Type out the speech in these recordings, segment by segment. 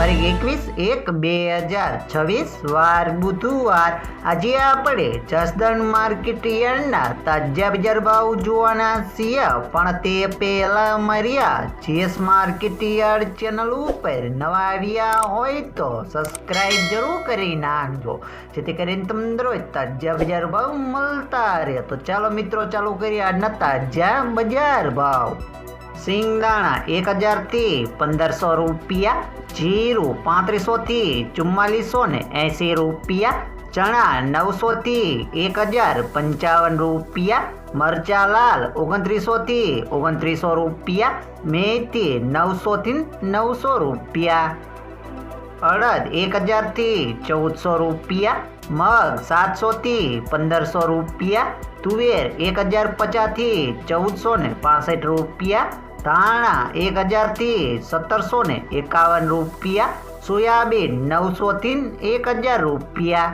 તારીખ એકવીસ એક બે હજાર છવ્વીસ, વાર બુધવાર. આજે આપણે જસદણ માર્કેટ યાર્ડના તાજા બજાર ભાવ જોવાના છીએ. પણ તે પહેલા મર્યા જીએસ માર્કેટ યાર્ડ ચેનલ ઉપર નવા આવ્યા હોય તો સબસ્ક્રાઇબ જરૂર કરી નાખજો. જેથી કરીને તમને રોજ તાજા બજાર ભાવ મળતા રહે. તો ચાલો મિત્રો, ચાલુ કરીએ આજના તાજા બજાર ભાવ. સિંગદાણા એક હજારથી પંદરસો રૂપિયા, જીરું પાંત્રીસોથી ચુમ્માલીસો ને એંસી રૂપિયા, ચણા નવસોથી એક હજાર પંચાવન રૂપિયા, મરચા લાલ ઓગણત્રીસોથી ઓગણત્રીસો રૂપિયા, મેથી નવસોથી નવસો રૂપિયા. અડદ એક હજારથી ચૌદસો રૂપિયા, મગ સાતસોથી પંદરસો રૂપિયા, તુવેર એક હજાર પચાસથી ચૌદસો ને રૂપિયા ધાણા એક હજારથી સત્તરસો ને એકાવન રૂપિયા, સોયાબીન નવસોથી એક હજાર રૂપિયા,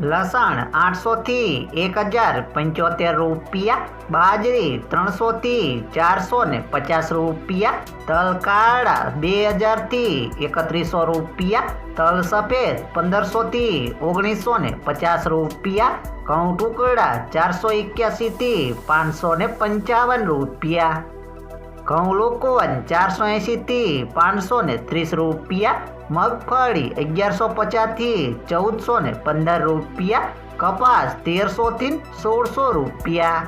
લસણ આઠસોથી એક હજાર પંચોતેર રૂપિયા, બાજરી ત્રણસોથી ચારસો ને પચાસ રૂપિયા તલ કાળા બે હજારથી એકત્રીસો રૂપિયા, તલ સફેદ પંદરસોથી ઓગણીસો ને પચાસ રૂપિયા, ઘઉં ટુકડા ચારસો એક્યાસીથી પાંચસો ને પંચાવન રૂપિયા. ઘઉં લોકોવન ચારસો એંશીથી પાંચસો ને ત્રીસ રૂપિયા. મગફળી અગિયારસો પચાસથી ચૌદસો ને પંદર રૂપિયા. કપાસ તેરસોથી સોળસો રૂપિયા.